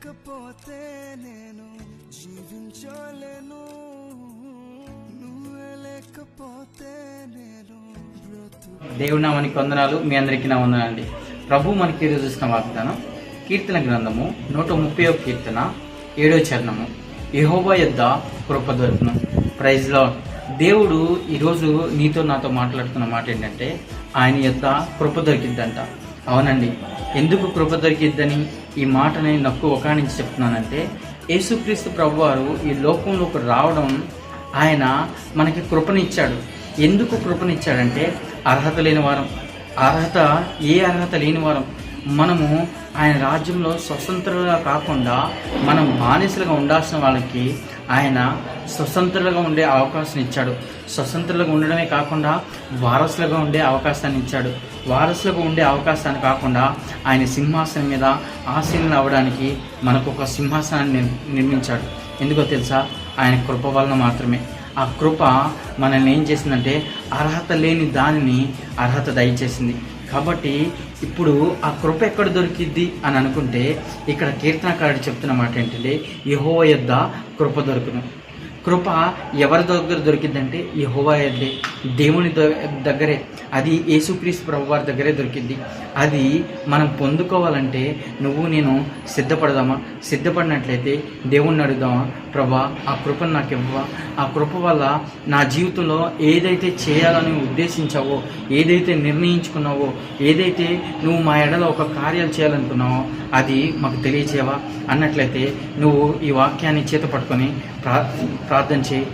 లేకపోతే నేను జీవించలేను. నువ్వే లేకపోతే నేను నామానికి వందనాలు. మీ అందరికీ నా వందనాలండి. ప్రభు మనకి ఈరోజు చూసిన వాగ్దానం కీర్తన గ్రంథము నూట ముప్పై ఒక కీర్తన ఏడో చరణము. యహోబా యొద్ద కృప దొరుకును. ప్రైజ్లో దేవుడు ఈరోజు నీతో నాతో మాట్లాడుతున్న మాట ఏంటంటే ఆయన యొక్క కృప దొరికిద్దంట. అవునండి. ఎందుకు కృప దొరికిద్దని? ఈ మాట నేను నక్కు ఒక నుంచి చెప్తున్నానంటే యేసుక్రీస్తు ప్రభు వారు ఈ లోకంలోకి రావడం ఆయన మనకి కృపనిచ్చాడు. ఎందుకు కృపనిచ్చాడంటే అర్హత లేని వారం. అర్హత ఏ అర్హత లేని వారం. మనము ఆయన రాజ్యంలో స్వతంత్రులుగా కాకుండా మనం బానిసలుగా ఉండాల్సిన వాళ్ళకి ఆయన స్వతంత్రులుగా ఉండే అవకాశం ఇచ్చాడు. స్వతంత్రులుగా ఉండడమే కాకుండా వారసులుగా ఉండే అవకాశాన్ని ఇచ్చాడు. వారసులుగా ఉండే అవకాశాన్ని కాకుండా ఆయన సింహాసనం మీద ఆశీనులు అవ్వడానికి మనకు ఒక సింహాసనాన్ని నిర్- నిర్మించాడు. ఎందుకో తెలుసా? ఆయన కృప వలన మాత్రమే. ఆ కృప మనల్ని ఏం చేసిందంటే అర్హత లేని దానిని అర్హత దయచేసింది. కాబట్టి ఇప్పుడు ఆ కృప ఎక్కడ దొరికిద్ది అని అనుకుంటే ఇక్కడ కీర్తనకారుడు చెప్తున్న మాట ఏంటంటే యహో యొద్ద కృప దొరుకును. కృప ఎవరి దగ్గర దొరికిందంటే యహోవా యొద్దే దేవుని దగ్గరే. అది యేసుక్రీస్తు ప్రభు వారి దగ్గరే దొరికింది. అది మనం పొందుకోవాలంటే నువ్వు నేను సిద్ధపడదామా? సిద్ధపడినట్లయితే దేవుణ్ణి అడుగుదామా? ప్రభా ఆ కృపను నాకు ఇవ్వవా? ఆ కృప వల్ల నా జీవితంలో ఏదైతే చేయాలని ఉద్దేశించావో ఏదైతే నిర్ణయించుకున్నావో ఏదైతే నువ్వు మా ఎడలో ఒక కార్యాలు చేయాలనుకున్నావో అది మాకు తెలియచేవా అన్నట్లయితే నువ్వు ఈ వాక్యాన్ని చేత పట్టుకొని ప్రా ప్రార్థన చేయి.